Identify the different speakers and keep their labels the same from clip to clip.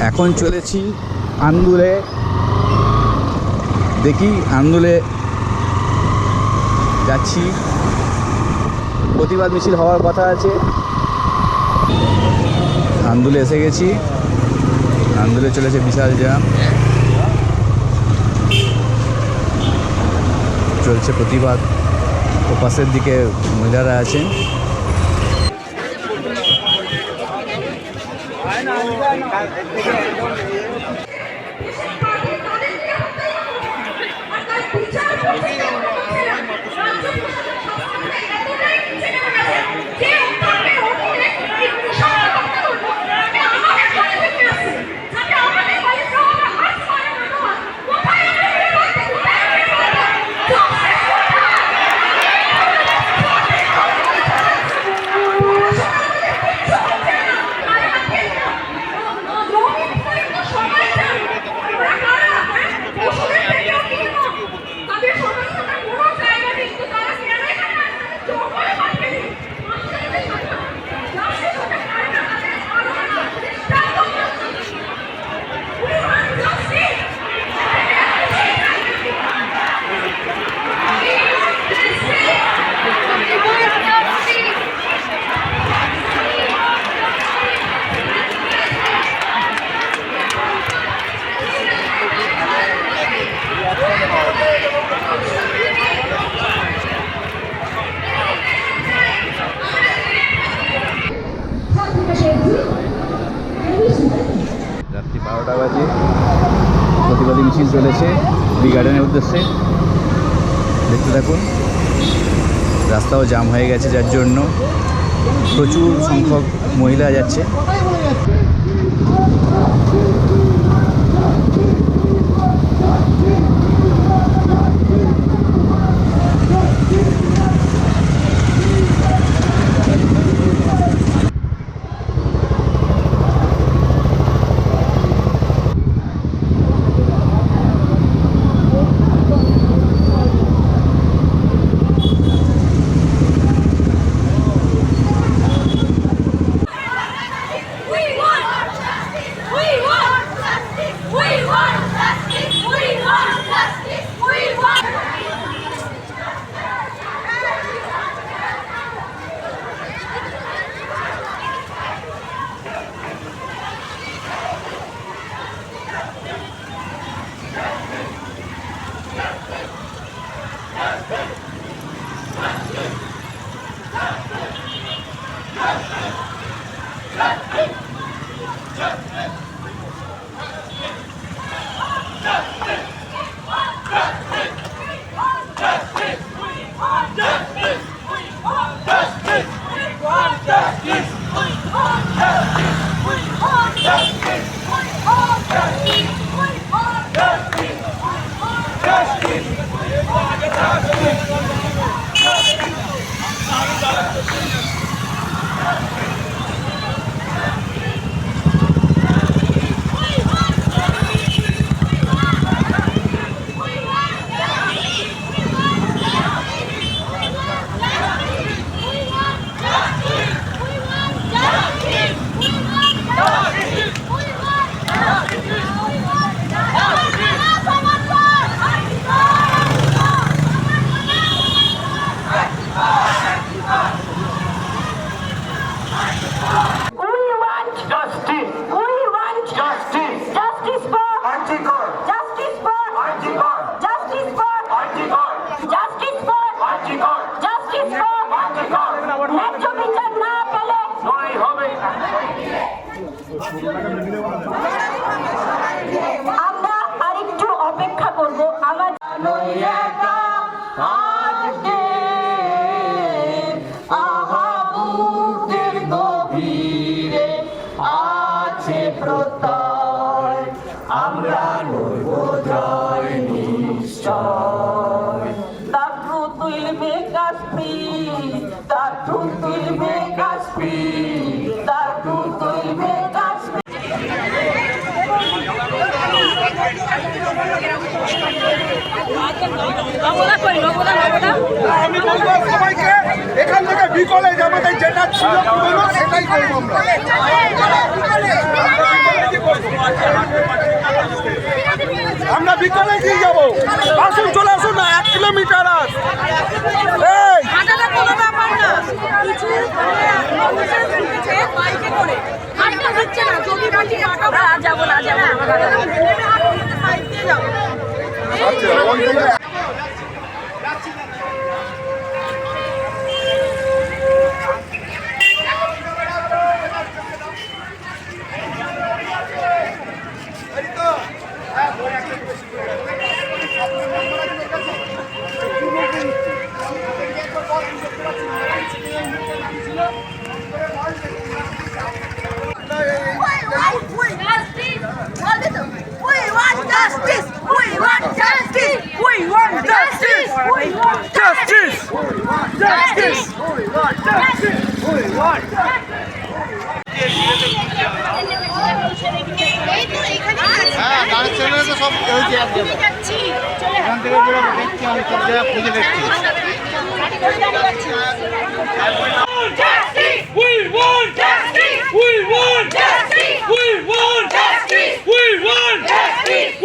Speaker 1: এখন চলেছি আন্দুলে। দেখি আন্দুলে যাচ্ছি। প্রতিবাদ মিছিল হওয়ার কথা আছে। আন্দুলে এসে গেছি। আন্দুলে চলেছে বিশাল জ্যাম। চলছে প্রতিবাদ। ও পাশের দিকে মহিলারা আছেন।
Speaker 2: তাদের
Speaker 1: চলেছে বি গার্ডেনের উদ্দেশ্যে। দেখতে থাকুন, রাস্তাও জাম হয়ে গেছে যার জন্য প্রচুর সংখ্যক মহিলা যাচ্ছে।
Speaker 2: আমরা আরেকটু অপেক্ষা করব আমার আছে আমরা The truth will make us free.
Speaker 3: আমি বলব সবাইকে, এখান থেকে বিকলে যাবে যেটা ছিল পুরনো, সেটাই করব আমরা। বিকলে গিয়ে যাব। আসুন, চলে আসুন না, এক কিলোমিটার আস
Speaker 4: এখান থেকে পুরো দেখছি আমি সব জায়গায় খুঁজে দেখছি
Speaker 2: Justice! We want justice! We want justice! We want justice! We want justice!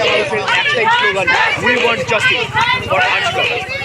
Speaker 5: We want
Speaker 2: justice for our country.